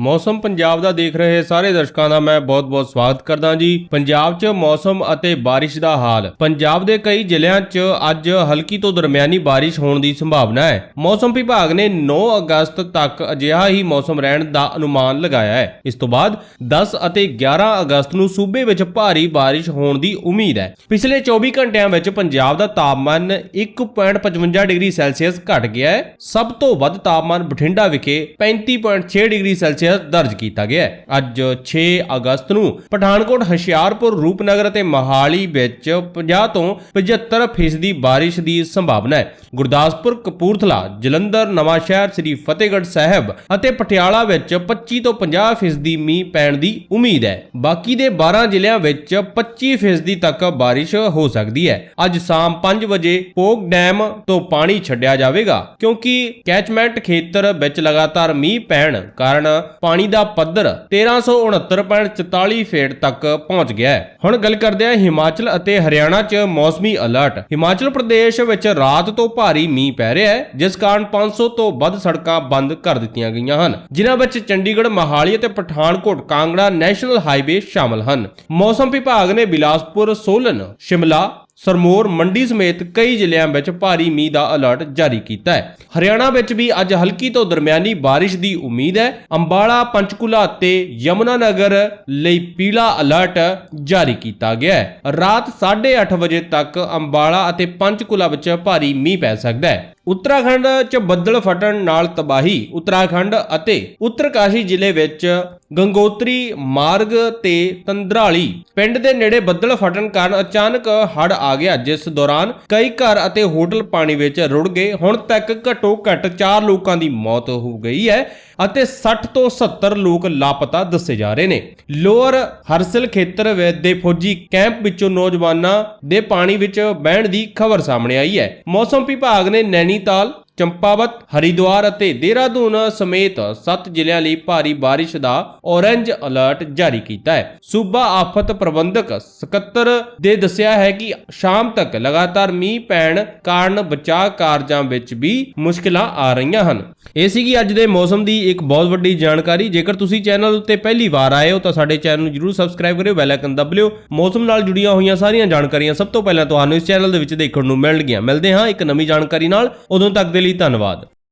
ਮੌਸਮ ਪੰਜਾਬ ਦਾ ਦੇਖ ਰਹੇ ਸਾਰੇ ਦਰਸ਼ਕਾਂ ਦਾ ਮੈਂ ਬਹੁਤ-ਬਹੁਤ ਸਵਾਗਤ ਕਰਦਾ ਜੀ। ਪੰਜਾਬ 'ਚ ਮੌਸਮ ਅਤੇ ਬਾਰਿਸ਼ ਦਾ ਹਾਲ। ਪੰਜਾਬ ਦੇ ਕਈ ਜ਼ਿਲ੍ਹਿਆਂ 'ਚ ਅੱਜ ਹਲਕੀ ਤੋਂ ਦਰਮਿਆਨੀ ਬਾਰਿਸ਼ ਹੋਣ ਦੀ ਸੰਭਾਵਨਾ ਹੈ। ਮੌਸਮ ਵਿਭਾਗ ਨੇ 9 ਅਗਸਤ ਤੱਕ ਅਜਿਹਾ ਹੀ ਮੌਸਮ ਰਹਿਣ ਦਾ ਅਨੁਮਾਨ ਲਗਾਇਆ ਹੈ। ਇਸ ਤੋਂ ਬਾਅਦ 10 ਅਤੇ 11 ਅਗਸਤ ਨੂੰ ਸੂਬੇ ਵਿੱਚ ਭਾਰੀ ਬਾਰਿਸ਼ ਹੋਣ ਦੀ ਉਮੀਦ ਹੈ। ਪਿਛਲੇ 24 ਘੰਟਿਆਂ ਵਿੱਚ ਪੰਜਾਬ ਦਾ ਤਾਪਮਾਨ 1.55 ਡਿਗਰੀ ਸੈਲਸੀਅਸ ਘਟ ਗਿਆ ਹੈ। ਸਭ ਤੋਂ ਵੱਧ ਤਾਪਮਾਨ ਬਠਿੰਡਾ ਵਿਖੇ 35.6 ਡਿਗਰੀ ਸੈਲਸੀਅਸ ਦਰਜ ਕੀਤਾ ਗਿਆ ਹੈ। ਅੱਜ 6 ਅਗਸਤ ਨੂੰ ਪਠਾਨਕੋਟ ਹਸ਼ਿਆਰਪੁਰ ਰੂਪਨਗਰ ਅਤੇ ਮਹਾਲੀ ਵਿੱਚ 50 ਤੋਂ 75 ਫੀਸਦੀ ਬਾਰਿਸ਼ ਦੀ ਸੰਭਾਵਨਾ ਹੈ। ਗੁਰਦਾਸਪੁਰ, ਕਪੂਰਥਲਾ, ਜਲੰਧਰ, ਨਵਾਂਸ਼ਹਿਰ, ਸ੍ਰੀ ਫਤਿਹਗੜ੍ਹ ਸਾਹਿਬ ਅਤੇ ਪਟਿਆਲਾ ਵਿੱਚ 25 ਤੋਂ 50 ਫੀਸਦੀ ਮੀਂਹ ਪੈਣ ਦੀ ਉਮੀਦ ਹੈ। ਬਾਕੀ ਦੇ 12 ਜ਼ਿਲ੍ਹਿਆਂ ਵਿੱਚ 25 ਫੀਸਦੀ ਤੱਕ ਬਾਰਿਸ਼ ਹੋ ਸਕਦੀ ਹੈ। ਅੱਜ ਸ਼ਾਮ 5 ਵਜੇ ਪੋਕ ਡੈਮ ਤੋਂ ਪਾਣੀ ਛੱਡਿਆ ਜਾਵੇਗਾ ਕਿਉਂਕਿ ਕੈਚਮੈਂਟ ਖੇਤਰ ਵਿੱਚ ਲਗਾਤਾਰ ਮੀਂਹ ਪੈਣ ਕਾਰਨ ਪਾਣੀ ਦਾ ਪੱਧਰ 1369.44 ਫੀਟ ਤੱਕ ਪਹੁੰਚ ਗਿਆ ਹੈ। ਹੁਣ ਗੱਲ ਕਰਦੇ ਹਾਂ ਹਿਮਾਚਲ ਅਤੇ ਹਰਿਆਣਾ 'ਚ ਮੌਸਮੀ ਅਲਰਟ। ਹਿਮਾਚਲ ਪ੍ਰਦੇਸ਼ ਵਿੱਚ ਰਾਤ ਤੋਂ ਭਾਰੀ ਮੀਂਹ ਪੈ ਰਿਹਾ ਹੈ, ਜਿਸ ਕਾਰਨ 500 ਤੋਂ ਵੱਧ ਸੜਕਾਂ ਬੰਦ ਕਰ ਦਿੱਤੀਆਂ ਗਈਆਂ ਹਨ। ਜਿਨ੍ਹਾਂ ਵਿੱਚ ਚੰਡੀਗੜ੍ਹ, ਮਹਾਲੀ ਅਤੇ ਪਠਾਨਕੋਟ, ਕਾਂਗੜਾ, ਨੈਸ਼ਨਲ ਹਾਈਵੇ ਸ਼ਾਮਲ ਹਨ। ਮੌਸਮ ਵਿਭਾਗ ਨੇ ਬਿਲਾਸਪੁਰ, ਸੋਲਨ, ਸ਼ਿਮਲਾ ਸਰਮੋਰ ਮੰਡੀ ਸਮੇਤ ਕਈ ਜ਼ਿਲ੍ਹਿਆਂ ਵਿੱਚ ਭਾਰੀ ਮੀਂਹ ਦਾ ਅਲਰਟ ਜਾਰੀ ਕੀਤਾ ਹੈ। ਹਰਿਆਣਾ ਵਿੱਚ ਵੀ ਅੱਜ ਹਲਕੀ ਤੋਂ ਦਰਮਿਆਨੀ ਬਾਰਿਸ਼ ਦੀ ਉਮੀਦ ਹੈ। ਅੰਬਾਲਾ, ਪੰਚਕੂਲਾ ਅਤੇ ਯਮੁਨਾਨਗਰ ਲਈ ਪੀਲਾ ਅਲਰਟ ਜਾਰੀ ਕੀਤਾ ਗਿਆ ਹੈ। ਰਾਤ 8:30 ਵਜੇ ਤੱਕ ਅੰਬਾਲਾ ਅਤੇ ਪੰਚਕੂਲਾ ਵਿੱਚ ਭਾਰੀ ਮੀਂਹ ਪੈ ਸਕਦਾ ਹੈ। ਉੱਤਰਾਖੰਡ 'ਚ ਬੱਦਲ ਫਟਣ ਨਾਲ ਤਬਾਹੀ, ਉੱਤਰਾਖੰਡ ਅਤੇ ਉੱਤਰਕਾਸ਼ੀ ਜ਼ਿਲ੍ਹੇ ਵਿੱਚ ਗੰਗੋਤਰੀ ਮਾਰਗ ਤੇ ਤੰਦਰਾਲੀ ਪਿੰਡ ਦੇ ਨੇੜੇ ਬੱਦਲ ਫਟਣ ਕਾਰਨ ਅਚਾਨਕ ਹੜ੍ਹ ਆ ਗਿਆ, ਜਿਸ ਦੌਰਾਨ ਕਈ ਘਰ ਅਤੇ ਹੋਟਲ ਪਾਣੀ ਵਿੱਚ ਰੁੜ ਗਏ। ਹੁਣ ਤੱਕ ਘੱਟੋ ਘੱਟ 4 ਲੋਕਾਂ ਦੀ ਮੌਤ ਹੋ ਗਈ ਹੈ ਅਤੇ 60 ਤੋਂ 70 ਲੋਕ ਲਾਪਤਾ ਦੱਸੇ ਜਾ ਰਹੇ ਨੇ। ਲੋਅਰ ਹਰਸਲ ਖੇਤਰ ਦੇ ਫੌਜੀ ਕੈਂਪ ਵਿੱਚੋਂ ਨੌਜਵਾਨਾਂ ਦੇ ਪਾਣੀ ਵਿੱਚ ਬਹਿਣ ਦੀ ਖਬਰ ਸਾਹਮਣੇ ਆਈ ਹੈ। ਮੌਸਮ ਵਿਭਾਗ ਨੇ நினைத்தால் ਚੰਪਾਵਤ, ਹਰਿਦੁਆਰ ਅਤੇ ਦੇਹਰਾਦੂਨ ਸਮੇਤ 7 ਜ਼ਿਲ੍ਹਿਆਂ ਲਈ ਭਾਰੀ ਬਾਰਿਸ਼ ਦਾ ਔਰੇਂਜ ਅਲਰਟ ਜਾਰੀ ਕੀਤਾ ਹੈ। ਸੂਬਾ ਆਫਤ ਪ੍ਰਬੰਧਕ ਸਕੱਤਰ ਦੇ ਦੱਸਿਆ ਹੈ ਕਿ ਸ਼ਾਮ ਤੱਕ ਲਗਾਤਾਰ ਮੀਂਹ ਪੈਣ ਕਾਰਨ ਬਚਾਅ ਕਾਰਜਾਂ ਵਿੱਚ ਵੀ ਮੁਸ਼ਕਲਾਂ ਆ ਰਹੀਆਂ ਹਨ। ਇਹ ਸੀਗੀ ਅੱਜ ਦੇ ਮੌਸਮ ਦੀ ਇੱਕ ਬਹੁਤ ਵੱਡੀ ਜਾਣਕਾਰੀ। ਜੇਕਰ ਤੁਸੀਂ ਚੈਨਲ ਉੱਤੇ ਪਹਿਲੀ ਵਾਰ ਆਏ ਹੋ ਤਾਂ ਸਾਡੇ ਚੈਨਲ ਨੂੰ ਜਰੂਰ ਸਬਸਕ੍ਰਾਈਬ ਕਰਿਓ, ਬੈਲ ਆਈਕਨ ਦਬ ਲਿਓ। ਮੌਸਮ ਨਾਲ ਜੁੜੀਆਂ ਹੋਈਆਂ ਸਾਰੀਆਂ ਜਾਣਕਾਰੀਆਂ ਸਭ ਤੋਂ ਪਹਿਲਾਂ ਤੁਹਾਨੂੰ ਇਸ ਚੈਨਲ ਦੇ ਵਿੱਚ ਦੇਖਣ ਨੂੰ ਮਿਲਣਗੀਆਂ। ਮਿਲਦੇ ਹਾਂ ਇੱਕ ਨਵੀਂ ਜਾਣਕਾਰੀ ਨਾਲ। ਉਦੋਂ ਤੱਕ ਦੇ ਲਈ ਲਈ ਧੰਨਵਾਦ।